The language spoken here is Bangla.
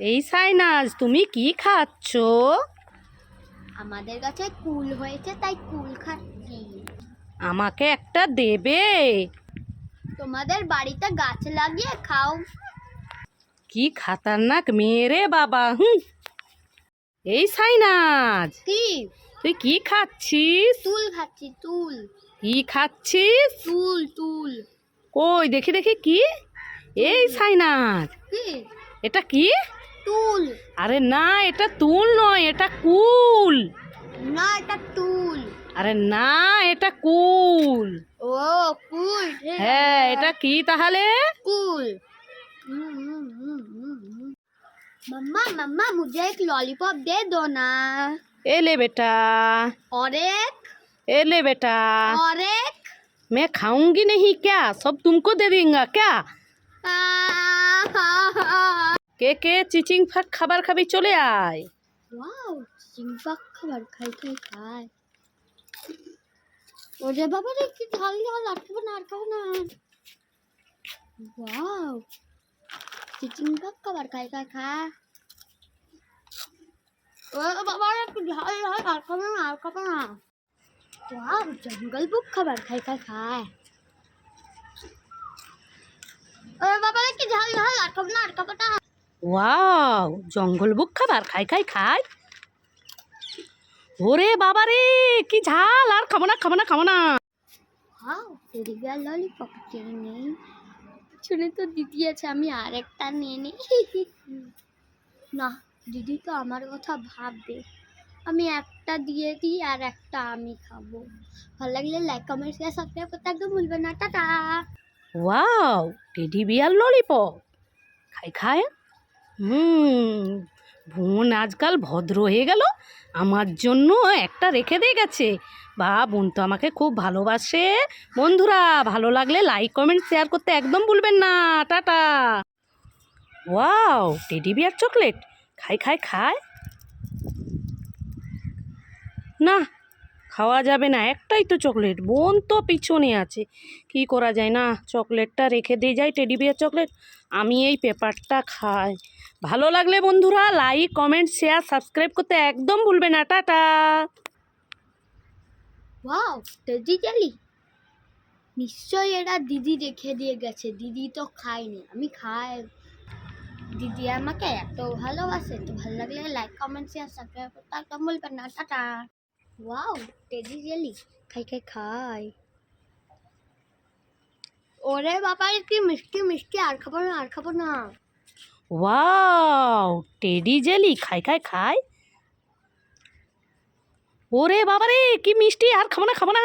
এই সাইনাজ তুমি কি খাচ্ছ? আমাদের কাছে কুল হয়েছে তাই কুল খাচ্ছি। আমাকে একটা দেবে। তোমাদের বাড়িতে গাছ লাগিয়ে খাও। কি খাতারনাক মেয়ে রে বাবা হুম এই সাইনাজ কি? তুই কি খাচ্ছিস? তুল খাচ্ছি তুল কি খাচ্ছিস? তুল তুল কই দেখি দেখি কি? এই সাইনাজ কি? এটা কি? তুল আরে না এটা তুল নয় এটা কুল না এটা তুল আরে না এটা কুল ও কুল ঠিক হ্যাঁ আছে। এটা কি তাহলে कुल मम्मा मम्मा मुझे एक लॉलीपॉप दे दो ना ए ले बेटा और एक ए ले बेटा और एक मैं खाऊंगी नहीं क्या सब तुमको दे देंगे क्या কে কে চিচিং ফাঁক খাবার খাবি চলে আয়। ওয়াও চিচিং ফাঁক খাবার খাই খাই খাই। ওরে বাবা রে, কি ঝাল ঝাল আটকাবো না, আর খাও না। ওয়াও চিচিং ফাঁক খাবার খাই খাই খা ওরে বাবা রে, কি ঝাল ঝাল আটকাবো না আটকাবো না। ওয়াও, জঙ্গল বুক খাবার খাই খাই খায় ওরে বাবা রে, কি ঝাল ঝাল আটকাবো না আটকাবো না। ওয়াও জঙ্গল বুক খাবার খাই খাই খাই। ওরে বাবা রে কি ঝাল আর খাব না খাব না খাব না। ললিপপ কিনে নেই। শুনে তো দিদি আছে আমি আরেকটা নিয়ে নিই। না দিদি তো আমার কথা ভাববে। আমি একটা দিয়ে দিই আর একটা আমি খাব। ভালো লাগলে লাইক কমেন্ট শেয়ার সাবস্ক্রাইব করতে একদম ভুলবেন না। Tata. Wow teddy bear lollipop খাই খায় হুম, বোন আজকাল ভদ্র হয়ে গেল। আমার জন্য একটা রেখে দিয়ে গেছে। বা, বোন তো আমাকে খুব ভালোবাসে। বন্ধুরা, ভালো লাগলে লাইক কমেন্ট শেয়ার করতে একদম ভুলবেন না। Tata. Wow, teddy bear chocolate. খাই খাই খায় না খাওয়া যাবে না, একটাই তো চকলেট। বোন তো পিছনে আছে। কি করা যায় না, চকলেটটা রেখে দিয়ে যাই, টেডি বিয়ার চকলেট। আমি এই পেপারটা খাই। ভালো লাগলে বন্ধুরা, লাইক, কমেন্ট, শেয়ার, সাবস্ক্রাইব করতে একদম ভুলবে না। টাটা। জেলি। নিশ্চয়ই এরা দিদি রেখে দিয়ে গেছে। দিদি তো খায়নি, আমি খাই। দিদি আমাকে এত ভালোবাসে, তো ভালো লাগলে লাইক, কমেন্ট, শেয়ার, সাবস্ক্রাইব করতে একদম বলবেন না। টাটা। ওয়াও টেডি জেলি খাই খাই খাই ওরে বাবা কি মিষ্টি মিষ্টি আর খাব না আর খাব না ওয়াও টেডি জেলি খাই খাই খাই ওরে বাবারে কি মিষ্টি আর খাব না খাব না